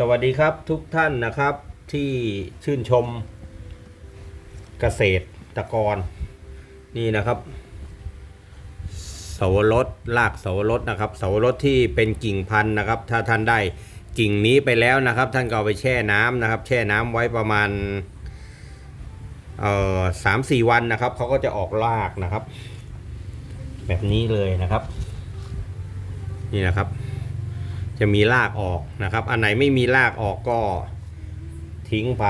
สวัสดีครับทุกท่านนะครับที่ชื่นชมเกษตรกร นี่นะครับเสาวรสรากเสาวรสนะครับเสาวรสที่เป็นกิ่งพันธุ์นะครับ ถ้าท่านได้กิ่งนี้ไปแล้วนะครับ ท่านก็เอาไปแช่น้ำนะครับ แช่น้ำไว้ประมาณเอ่อสามสี่วันนะครับเขาก็จะออกรากนะครับ แบบนี้เลยนะครับ นี่นะครับ จะมีรากออกนะครับ อันไหนไม่มีรากออกก็ทิ้งไป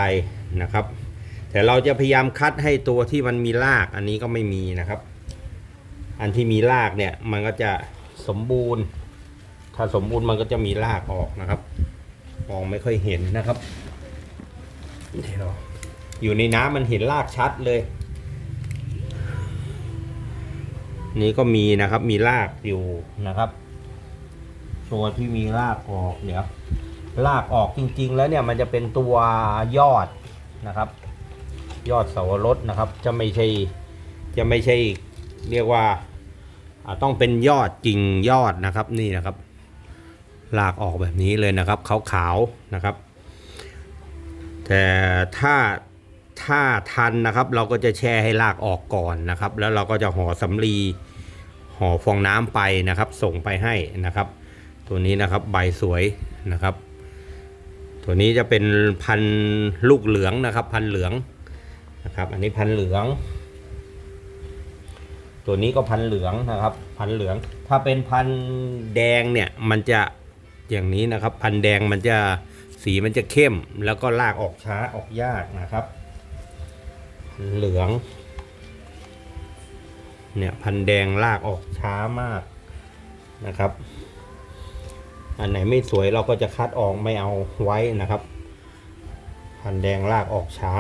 นะครับ แต่เราจะพยายามคัดให้ตัวที่มันมีรากอันนี้ก็ไม่มีนะครับ อันที่มีรากเนี่ยมันก็จะสมบูรณ์ ถ้าสมบูรณ์มันก็จะมีรากออกนะครับมองไม่ค่อยเห็นนะครับเดี๋ยวอยู่ในน้ำมันเห็นรากชัดเลย นี่ก็มีนะครับมีรากอยู่นะครับ ตัวที่มีรากออกเดี๋ยวรากออกจริง ๆ แล้วเนี่ยมันจะเป็นตัวยอดนะครับ ยอดเสาวรสนะครับ จะไม่ใช่จะไม่ใช่เรียกว่าต้องเป็นยอดกิ่งยอดนะครับนี่นะครับรากออกแบบนี้เลยนะครับขาวๆนะครับ แต่ถ้าถ้าทันนะครับ เราก็จะแช่ให้รากออกก่อนนะครับ แล้วเราก็จะห่อสำลีห่อฟองน้ำไปนะครับ ส่งไปให้นะครับ ตัวนี้นะครับใบสวยนะครับ ตัวนี้จะเป็นพันลูกเหลืองนะครับ พันเหลืองนะครับ อันนี้พันเหลือง ตัวนี้ก็พันเหลืองนะครับ พันเหลือง ถ้าเป็นพันแดงเนี่ยมันจะอย่างนี้นะครับ พันแดงมันจะสีมันจะเข้มแล้วก็ลากออกช้าออกยากนะครับ เหลืองเนี่ยพันแดงลากออกช้ามากนะครับ อันไหนไม่สวยเราก็จะคัดออกไม่เอาไว้นะครับ พันแดงลากออกช้า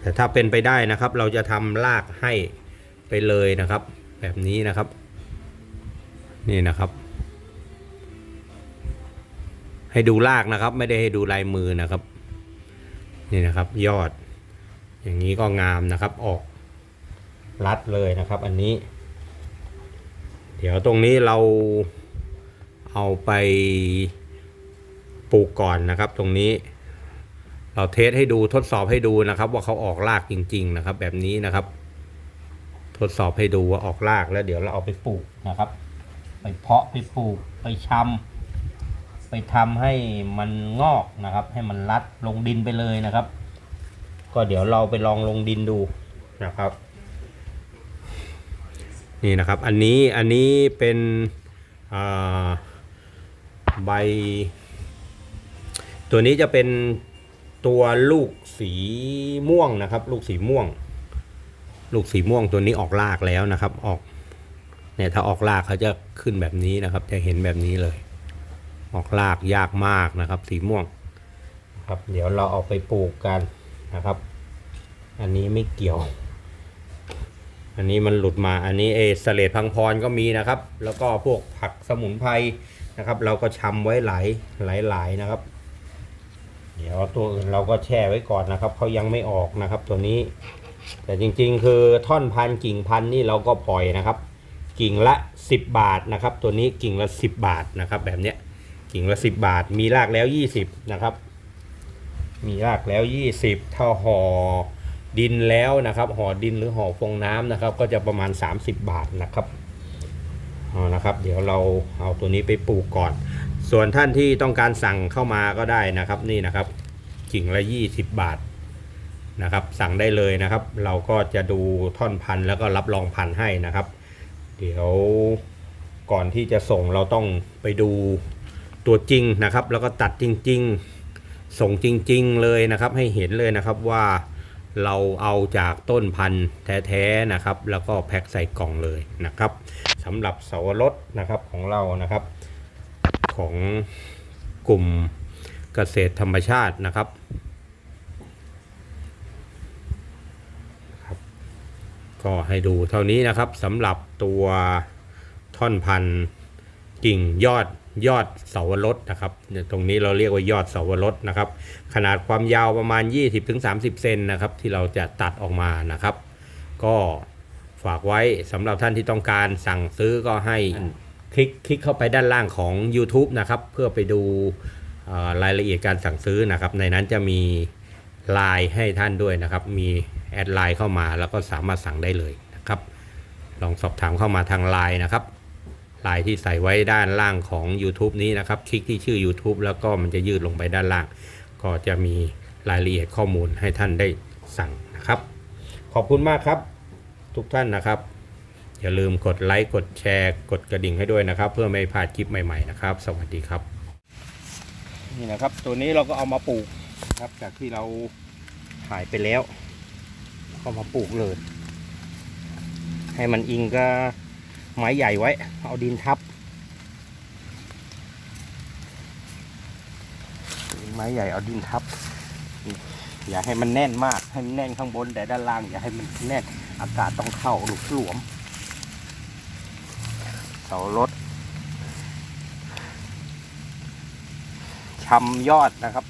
แต่ถ้าเป็นไปได้นะครับ เราจะทำลากให้ไปเลยนะครับ แบบนี้นะครับ นี่นะครับ ให้ดูลากนะครับ ไม่ได้ให้ดูลายมือนะครับ นี่นะครับ ยอด อย่างนี้ก็งามนะครับออกรัดเลยนะครับ อันนี้ เดี๋ยวตรงนี้เรา เอาไปปลูกก่อนนะครับ ตรงนี้ เราเทสให้ดูทดสอบให้ดูนะครับ ว่าเขาออกรากจริง ๆ นะครับ แบบนี้นะครับ ทดสอบให้ดูว่าออกรากแล้วเดี๋ยวเราเอาไปปลูกนะครับ ไปเพาะไปปลูกไปชำไปทำให้มันงอกนะครับ ให้มันรัดลงดินไปเลยนะครับ ก็เดี๋ยวเราไปลองลงดินดูนะครับนี่นะครับ อันนี้ อันนี้เป็นอ่า ใบ ตัวนี้จะเป็นตัวลูกสีม่วงนะครับ ลูกสีม่วง ลูกสีม่วงตัวนี้ออกรากแล้วนะครับ ออก เนี่ยถ้าออกรากเขาจะขึ้นแบบนี้นะครับ จะเห็นแบบนี้เลย ออกรากยากมากนะครับ สีม่วง ครับ เดี๋ยวเราเอาไปปลูกกันนะครับ อันนี้ไม่เกี่ยว อันนี้มันหลุดมา อันนี้เอสเลดพังพรก็มีนะครับ แล้วก็พวกผักสมุนไพร นะครับ เราก็ชำไว้หลายหลายหลายนะครับ เดี๋ยวตัวอื่นเราก็แช่ไว้ก่อนนะครับเขายังไม่ออกนะครับ ตัวนี้ แต่จริงๆ คือท่อนพันกิ่งพันนี่เราก็ปล่อยนะครับ กิ่งละ 10 บาทนะครับ ตัวนี้กิ่งละ 10 บาทนะครับ แบบเนี้ยกิ่งละ 10 บาท มีรากแล้ว 20 นะครับ มีรากแล้ว 20 ถ้าห่อดินแล้วนะครับห่อดินหรือห่อฟองน้ำนะครับ ก็จะประมาณ 30 บาทนะครับ เอานะครับเดี๋ยวเราเอาตัวนี้ไปปลูกก่อน ส่วนท่านที่ต้องการสั่งเข้ามาก็ได้นะครับนี่นะครับกิ่งละ 20 บาทนะครับสั่งได้เลยนะครับ เราก็จะดูท่อนพันธุ์แล้วก็รับรองพันธุ์ให้นะครับ เดี๋ยวก่อนที่จะส่งเราต้องไปดูตัวจริงนะครับ แล้วก็ตัดจริง ๆ ส่งจริง ๆ เลยนะครับ ให้เห็นเลยนะครับว่า เราเอาจากต้นพันธุ์แท้ๆนะครับ แล้วก็แพ็คใส่กล่องเลยนะครับสำหรับเสาวรสนะครับของเรานะครับ ของกลุ่มเกษตรธรรมชาตินะครับครับก็ให้ดูเท่านี้นะครับสำหรับตัวท่อนพันธุ์กิ่งยอด ยอดเสาวรสนะครับเนี่ยตรงนี้เราเรียกว่ายอดเสาวรสนะครับ ขนาดความยาวประมาณ 20-30 เซนนะครับ ที่เราจะตัดออกมานะครับ ก็ฝากไว้สำหรับท่านที่ต้องการสั่งซื้อก็ให้คลิกคลิกเข้าไปด้านล่างของ YouTube นะครับ เพื่อไปดูเอ่อรายละเอียดการสั่งซื้อนะครับ ในนั้นจะมีไลน์ให้ท่านด้วยนะครับ มีแอดไลน์เข้ามาแล้วก็สามารถสั่งได้เลยนะครับ ลองสอบถามเข้ามาทางไลน์นะครับ ไลน์ที่ใส่ไว้ด้านล่างของ YouTube นี้นะครับ คลิกที่ชื่อ YouTube แล้วก็มันจะยืดลงไปด้านล่าง ก็จะมีรายละเอียดข้อมูลให้ท่านได้สั่งนะครับ ขอบคุณมากครับ ทุกท่านนะครับ อย่าลืมกดไลค์กดแชร์ กดกระดิ่งให้ด้วยนะครับ เพื่อไม่พลาดคลิปใหม่ๆนะครับ สวัสดีครับ นี่นะครับ ตัวนี้เราก็เอามาปลูกครับจากที่เราถ่ายไปแล้ว ก็มาปลูกเลย ให้มันอิงก็ ไม้ใหญ่ไว้ เอาดินทับ ไม้ใหญ่เอาดินทับ อย่าให้มันแน่นมาก ให้มันแน่นข้างบนแต่ด้านล่าง อย่าให้มันแน่น อากาศต้องเข้าหลุมหลวม เสารถชำยอดนะครับ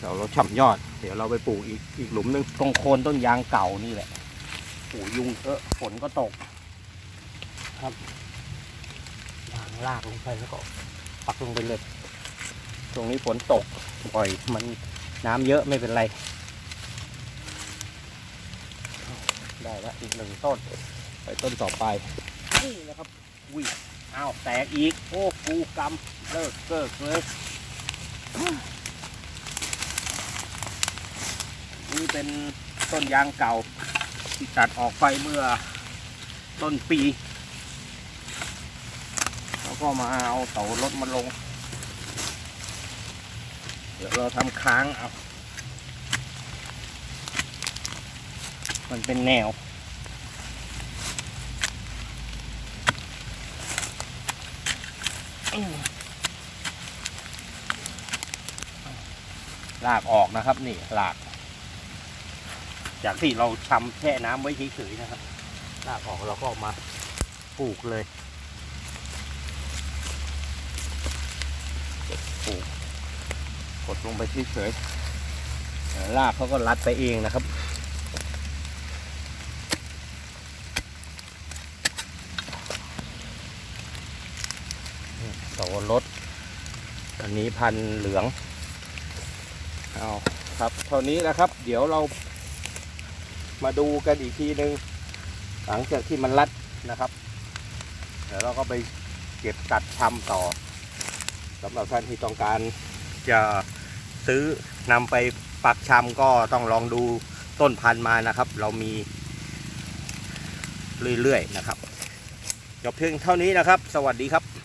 เสารถชำยอด เดี๋ยวเราไปปลูกอีกอีกหลุมหนึงตรงโคนต้นยางเก่านี่แหละโอ้ยุงเยอฝนก็ตก ครับวางลากลงไปแล้วก็ปักลงไปเลย ตรงนี้ฝนตกปล่อยมันน้ำเยอะไม่เป็นไร ได้แล้วอีกหนึ่งต้น ไปต้นต่อไป นี่นะครับวิอ้าวแตกอีก โอ้กูกำเลิกเกิกเลยนี่เป็นต้นยางเก่าที่ตัดออกไปเมื่อต้นปี ก็มาเอาเสารถมาลง เดี๋ยวเราทำค้างเอา มันเป็นแนวลากออกนะครับนี่ลาก จากที่เราชำแช่น้ำไว้เฉยๆนะครับลากออกเราก็เอามาปลูกเลยปลูกก ดลงไปเฉยๆเดี๋ยวลากเขาก็รัดไปเองนะครับโสรถอันนี้พันเหลือง เอาครับ เท่านี้นะครับ เดี๋ยวเรามาดูกันอีกทีหนึ่งหลังจากที่มันรัดนะครับ เดี๋ยวเราก็ไปเก็บตัดชำต่อสำหรับท่านที่ต้องการจะ ซื้อนำไปปักชำก็ต้องลองดูต้นพันธุ์มานะครับ เรามีเรื่อยๆนะครับจบเพียงเท่านี้นะครับ สวัสดีครับ